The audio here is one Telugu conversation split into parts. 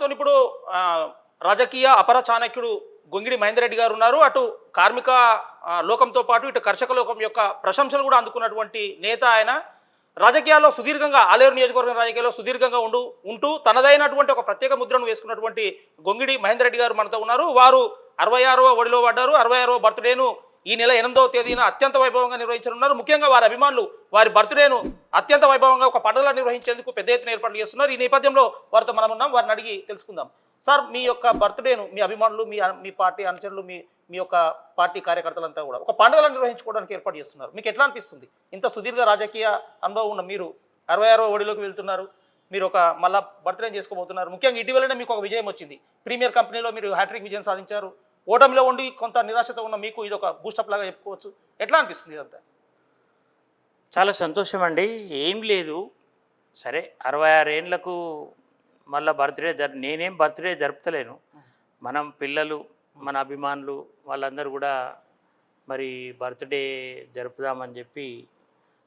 దాంతో ఇప్పుడు రాజకీయ అపర చాణక్యుడు గొంగిడి మహేందర్ రెడ్డి గారు ఉన్నారు. అటు కార్మిక లోకంతో పాటు ఇటు కర్షక లోకం యొక్క ప్రశంసలు కూడా అందుకున్నటువంటి నేత ఆయన. రాజకీయాల్లో సుదీర్ఘంగా ఆలేరు నియోజకవర్గం రాజకీయాల్లో సుదీర్ఘంగా ఉండు ఉంటూ తనదైనటువంటి ఒక ప్రత్యేక ముద్రను వేసుకున్నటువంటి గొంగిడి మహేందర్ రెడ్డి గారు మనతో ఉన్నారు. వారు అరవై ఆరవ ఒడిలో పడ్డారు. అరవై ఆరవ బర్త్డేను ఈ నెల ఎనిమిదవ తేదీన అత్యంత వైభవంగా నిర్వహించనున్నారు. ముఖ్యంగా వారి అభిమానులు వారి బర్త్డేను అత్యంత వైభవంగా ఒక పండుగలా నిర్వహించేందుకు పెద్ద ఎత్తున ఏర్పాట్లు చేస్తున్నారు. ఈ నేపథ్యంలో వారితో మనం ఉన్నాం. వారిని అడిగి తెలుసుకుందాం. సార్ మీ యొక్క బర్త్డేను మీ అభిమానులు మీ మీ పార్టీ అనుచరులు మీ మీ యొక్క పార్టీ కార్యకర్తలంతా కూడా ఒక పండుగలను నిర్వహించుకోవడానికి ఏర్పాటు చేస్తున్నారు. మీకు ఎట్లా అనిపిస్తుంది? ఇంత సుదీర్ఘ రాజకీయ అనుభవం ఉన్న మీరు అరవై ఆరో ఓడిలోకి వెళ్తున్నారు. మీరు ఒక మళ్ళా బర్త్డే చేసుకోబోతున్నారు. ముఖ్యంగా ఇటీవలనే మీకు ఒక విజయం వచ్చింది. ప్రీమియర్ కంపెనీలో మీరు హ్యాట్రిక్ విజయం సాధించారు. ఓటమిలో ఉండి కొంత నిరాశతో ఉన్న మీకు ఇది ఒక బూస్టప్ లాగా చెప్పుకోవచ్చు. ఎట్లా అనిపిస్తుంది ఇదంతా చాలా సంతోషం అండి ఏం లేదు. సరే అరవై ఆరు ఏళ్ళకు మళ్ళీ బర్త్డే జరు నేనేం బర్త్డే జరుపుతలేను. మనం పిల్లలు మన అభిమానులు వాళ్ళందరూ కూడా మరి బర్త్డే జరుపుదామని చెప్పి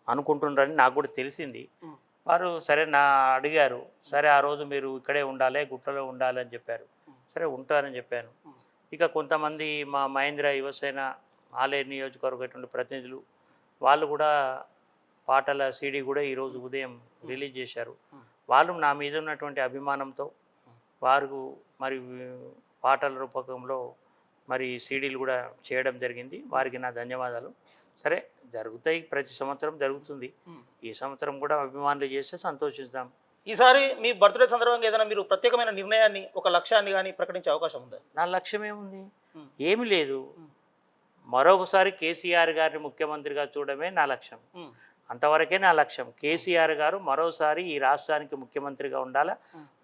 అనుకుంటున్నారని నాకు కూడా తెలిసింది. వారు సరే నా అడిగారు. సరే ఆ రోజు మీరు ఇక్కడే ఉండాలి గుట్టలో ఉండాలి అని చెప్పారు. సరే ఉంటానని చెప్పాను. ఇక కొంతమంది మా మహేంద్ర యువసేన ఆలయ నియోజకవర్గటువంటి ప్రతినిధులు వాళ్ళు కూడా పాటల సీడీ కూడా ఈరోజు ఉదయం రిలీజ్ చేశారు. వాళ్ళు నా మీద ఉన్నటువంటి అభిమానంతో వారు మరి పాటల రూపకంలో మరి సీడీలు కూడా చేయడం జరిగింది. వారికి నా ధన్యవాదాలు. సరే జరుగుతాయి ప్రతి సంవత్సరం జరుగుతుంది. ఈ సంవత్సరం కూడా అభిమానులు చేస్తే సంతోషిస్తాం. ఈసారి మీ బర్త్డే సందర్భంగా ఏదైనా మీరు ప్రత్యేకమైన నిర్ణయాన్ని ఒక లక్ష్యాన్ని కానీ ప్రకటించే అవకాశం ఉందా? నా లక్ష్యం ఏముంది. ఏమి లేదు. మరొకసారి కేసీఆర్ గారిని ముఖ్యమంత్రిగా చూడడమే నా లక్ష్యం. అంతవరకే నా లక్ష్యం. కేసీఆర్ గారు మరోసారి ఈ రాష్ట్రానికి ముఖ్యమంత్రిగా ఉండాలా.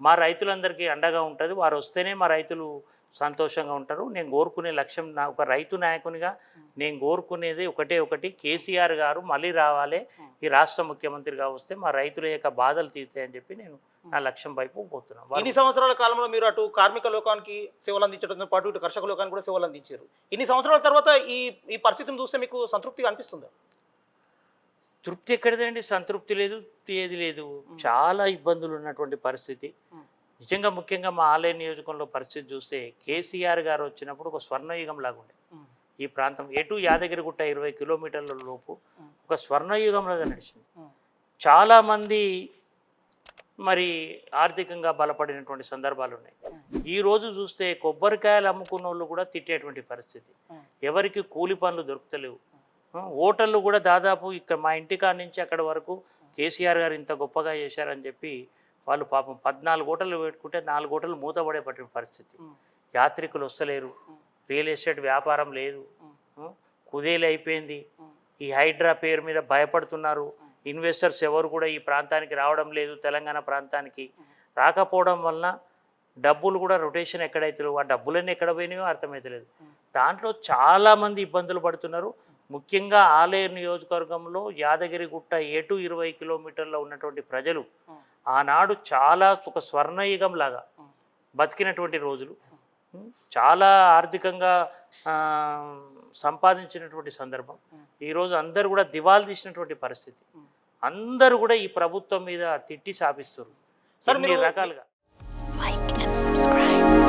మా రైతులందరికీ అండగా ఉంటుంది. వారు వస్తేనే మా రైతులు సంతోషంగా ఉంటారు. నేను కోరుకునే లక్ష్యం నా ఒక రైతు నాయకునిగా నేను కోరుకునేది ఒకటే ఒకటి కేసీఆర్ గారు మళ్ళీ రావాలి. ఈ రాష్ట్ర ముఖ్యమంత్రిగా వస్తే మా రైతుల యొక్క బాధలు తీర్తాయని చెప్పి నేను నా లక్ష్యం వైపు పోతున్నాను. ఇన్ని సంవత్సరాల కాలంలో మీరు అటు కార్మిక లోకానికి సేవలు అందించడంతో పాటు ఇటు కర్షక లోకానికి కూడా సేవలు అందించారు. ఇన్ని సంవత్సరాల తర్వాత ఈ ఈ పరిస్థితిని చూస్తే మీకు సంతృప్తిగా అనిపిస్తుందా? తృప్తి ఎక్కడిదండి? సంతృప్తి లేదు ఏది లేదు. చాలా ఇబ్బందులు ఉన్నటువంటి పరిస్థితి. నిజంగా ముఖ్యంగా మా ఆలయ నియోజకంలో పరిస్థితి చూస్తే కేసీఆర్ గారు వచ్చినప్పుడు ఒక స్వర్ణయుగం లాగా ఉండే. ఈ ప్రాంతం ఎటు యాదగిరిగుట్ట ఇరవై కిలోమీటర్ల లోపు ఒక స్వర్ణయుగంలాగా నడిచింది. చాలామంది మరి ఆర్థికంగా బలపడినటువంటి సందర్భాలు ఉన్నాయి. ఈ రోజు చూస్తే కొబ్బరికాయలు అమ్ముకున్న వాళ్ళు కూడా తిట్టేటువంటి పరిస్థితి. ఎవరికి కూలి పనులు దొరుకుతలేవు. హోటళ్ళు కూడా దాదాపు ఇక్కడ మా ఇంటికాడ నుంచి అక్కడ వరకు కేసీఆర్ గారు ఇంత గొప్పగా చేశారని చెప్పి వాళ్ళు పాపం పద్నాలుగు హోటళ్ళు పెట్టుకుంటే నాలుగు హోటళ్ళు మూతపడే పట్టిన పరిస్థితి. యాత్రికులు వస్తలేరు. రియల్ ఎస్టేట్ వ్యాపారం లేదు. కుదేలు అయిపోయింది. ఈ హైడ్రా పేరు మీద భయపడుతున్నారు. ఇన్వెస్టర్స్ ఎవరు కూడా ఈ ప్రాంతానికి రావడం లేదు తెలంగాణ ప్రాంతానికి. రాకపోవడం వలన డబ్బులు కూడా రొటేషన్ ఎక్కడైతే ఆ డబ్బులన్నీ ఎక్కడ పోయినాయో అర్థమవుతలేదు దాంట్లో చాలామంది ఇబ్బందులు పడుతున్నారు. ముఖ్యంగా ఆలేరు నియోజకవర్గంలో యాదగిరిగుట్ట ఎటు ఇరవై కిలోమీటర్లో ఉన్నటువంటి ప్రజలు ఆనాడు చాలా ఒక స్వర్ణయుగం లాగా బతికినటువంటి రోజులు. చాలా ఆర్థికంగా సంపాదించినటువంటి సందర్భం. ఈరోజు అందరూ కూడా దివాలు తీసినటువంటి పరిస్థితి. అందరూ కూడా ఈ ప్రభుత్వం మీద తిట్టి మీరు- రకాలుగా. like and subscribe.